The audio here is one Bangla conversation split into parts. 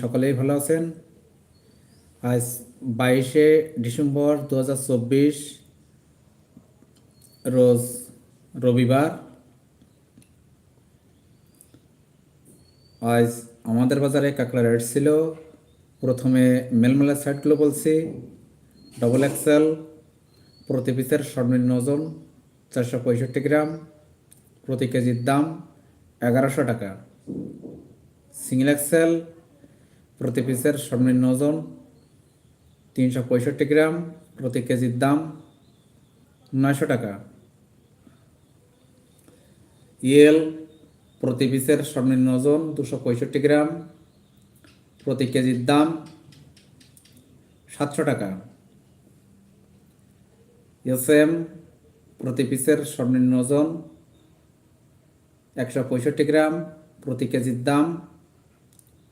সকলেই ভালো আছেন? আজ বাইশে ডিসেম্বর দু হাজার চব্বিশ, রোজ রবিবার। আজ আমাদের বাজারে কাঁকড়া রেট ছিল, প্রথমে মেলমেলা সাইটগুলো বলছি ডবল এক্সেল প্রতি পিসের সর্বনিম্ন ওজন চারশো পঁয়ষট্টি গ্রাম, প্রতি কেজির দাম এগারোশো টাকা। সিঙ্গেল এক্সেল প্রতি পিসের সর্বনিম্ন ওজন তিনশো পঁয়ষট্টি গ্রাম, প্রতি কেজির দাম নয়শো টাকা। ইয়েল, প্রতি পিসের সর্বনিম্ন ওজন দুশো পঁয়ষট্টি গ্রাম, প্রতি কেজির দাম সাতশো টাকা। এসএম, প্রতি পিসের সর্বনিম্ন ওজন একশো পঁয়ষট্টি গ্রাম, প্রতি কেজির দাম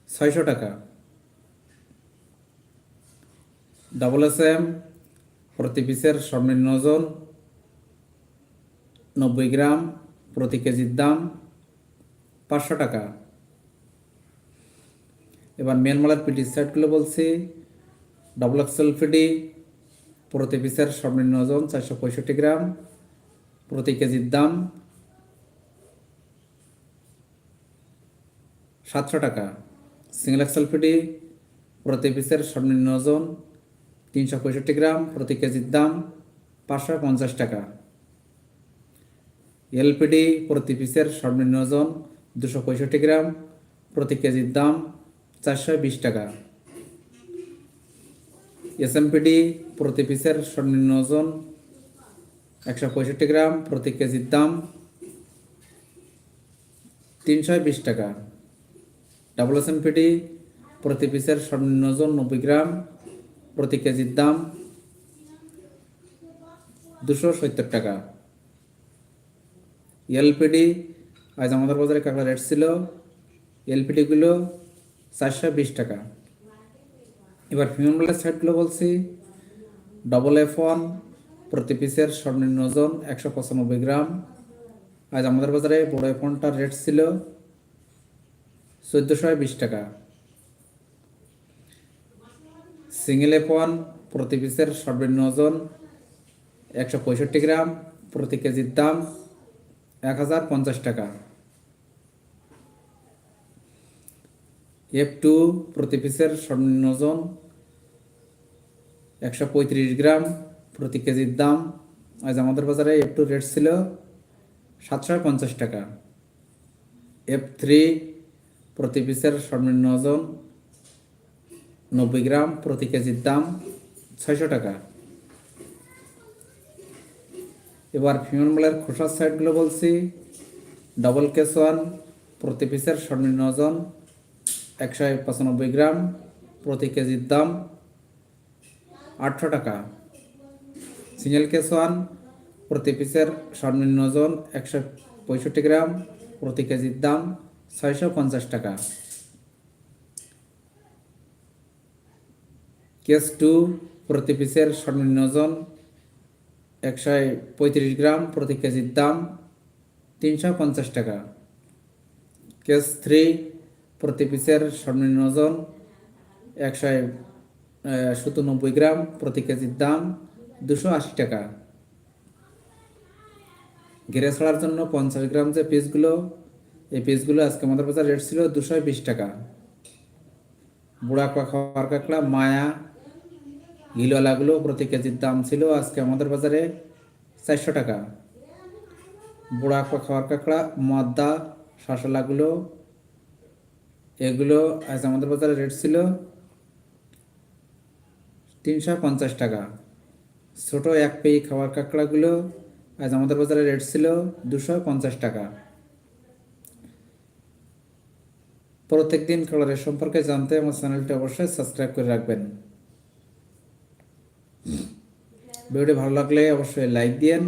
ছয়শো টাকা। ডাবল এস এম, প্রতি পিসের সর্বনিম্ন ওজন নব্বই গ্রাম, প্রতি কেজির দাম পাঁচশো টাকা। এবার মিয়ানমারের পিটি সাইটগুলো বলছি। ডাবল এক্সেল ফিডি প্রতি পিসের সর্বনিম্ন ওজন চারশো পঁয়ষট্টি গ্রাম, প্রতি কেজির দাম সাতশো টাকা। সিঙ্গেল এক্সেল ফিডি প্রতি পিসের সর্বনিম্ন ওজন তিনশো পঁয়ষট্টি গ্রাম, প্রতি কেজির দাম পাঁচশো পঞ্চাশ টাকা। এলপিডি প্রতি পিসের সর্বনিম্ন ওজন দুশো পঁয়ষট্টি গ্রাম, প্রতি কেজির দাম চারশো বিশ টাকা। এসএমপিডি প্রতি পিসের সর্বনিম্ন ওজন একশো পঁয়ষট্টি গ্রাম, প্রতি কেজির দাম তিনশো বিশ টাকা। ডাবল এসএমপিডি প্রতি পিসের সর্বনিম্ন ওজন নব্বই গ্রাম প্রতি কেজির দাম দুশো সত্তর টাকা। এলপিডি, আজ আমাদের বাজারে কাঁকড়া রেট ছিল, এলপিডিগুলো চারশো বিশ টাকা। এবার ফিমেল সাইডগুলো বলছি ডবল এফ ওয়ান প্রতি পিসের সর্বনিম্ন ওজন একশো পঁচানব্বই গ্রাম। আজ আমাদের বাজারে বড় এফ ওয়ানটার রেট ছিল চোদ্দোশো বিশ টাকা। সিঙ্গেল ওয়ান প্রতি পিসের সর্বনিম্ন ওজন একশো পঁয়ষট্টি গ্রাম, প্রতি কেজির দাম এক হাজার পঞ্চাশ টাকা। এফ টু প্রতি পিসের সর্বনিম্ন ওজন একশো পঁয়ত্রিশ গ্রাম, প্রতি কেজির দাম আজ আমাদের বাজারে এফ টু রেট ছিল সাতশো পঞ্চাশ টাকা। এফ থ্রি প্রতি পিসের সর্বনিম্ন ওজন নব্বই গ্রাম প্রতি কেজির দাম ছয়শো টাকা। এবার ফিমেল মেলের খোসার সাইডগুলো বলছি। ডবল কেস ওয়ান প্রতি পিসের সর্বনিম্ন ওজন একশো পঁচানব্বই গ্রাম প্রতি কেজির দাম আটশো টাকা। সিঙ্গেল কেস ওয়ান প্রতি পিসের সর্বনিম্ন ওজন একশো পঁয়ষট্টি গ্রাম প্রতি কেজির দাম ছয়শো পঞ্চাশ টাকা। কেস টু প্রতি পিসের সর্বনিম্ন ওজন একশো পঁয়ত্রিশ গ্রাম প্রতি কেজির দাম তিনশো পঞ্চাশ টাকা। কেস থ্রি প্রতি পিসের সর্বনিম্ন ওজন একশো গ্রাম প্রতি কেজির দাম দুশো আশি টাকা। ঘিরে ছাড়ার জন্য পঞ্চাশ গ্রাম যে পিসগুলো, এই পিসগুলো আজকে আমাদের বাজার রেট ছিল দুশো বিশ টাকা। বুড়া খাওয়ার কাকড়া, মায়া গিলওয়ালাগুলো প্রতি কেজির দাম ছিল আজকে আমাদের বাজারে চারশো টাকা। বুড়া খাওয়ার কাঁকড়া, মদ্দা, শাসলাগুলো, এগুলো আজ আমাদের বাজারে রেট ছিল তিনশো পঞ্চাশ টাকা। ছোট এক পেয়ে খাওয়ার কাঁকড়াগুলো আজ আমাদের বাজারে রেট ছিল দুশো পঞ্চাশ টাকা। প্রত্যেক দিন কালারের সম্পর্কে জানতে আমার চ্যানেলটি অবশ্যই সাবস্ক্রাইব করে রাখবেন। ভিডিওটি ভালো লাগলে অবশ্যই লাইক দিয়েন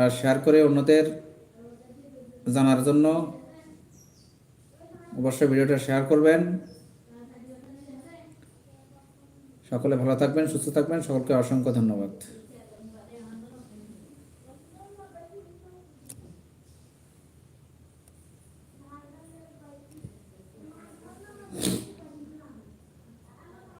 আর শেয়ার করে অন্যদের জানার জন্য অবশ্যই ভিডিওটা শেয়ার করবেন। সকলে ভালো থাকবেন, সুস্থ থাকবেন। সকলকে অসংখ্য ধন্যবাদ।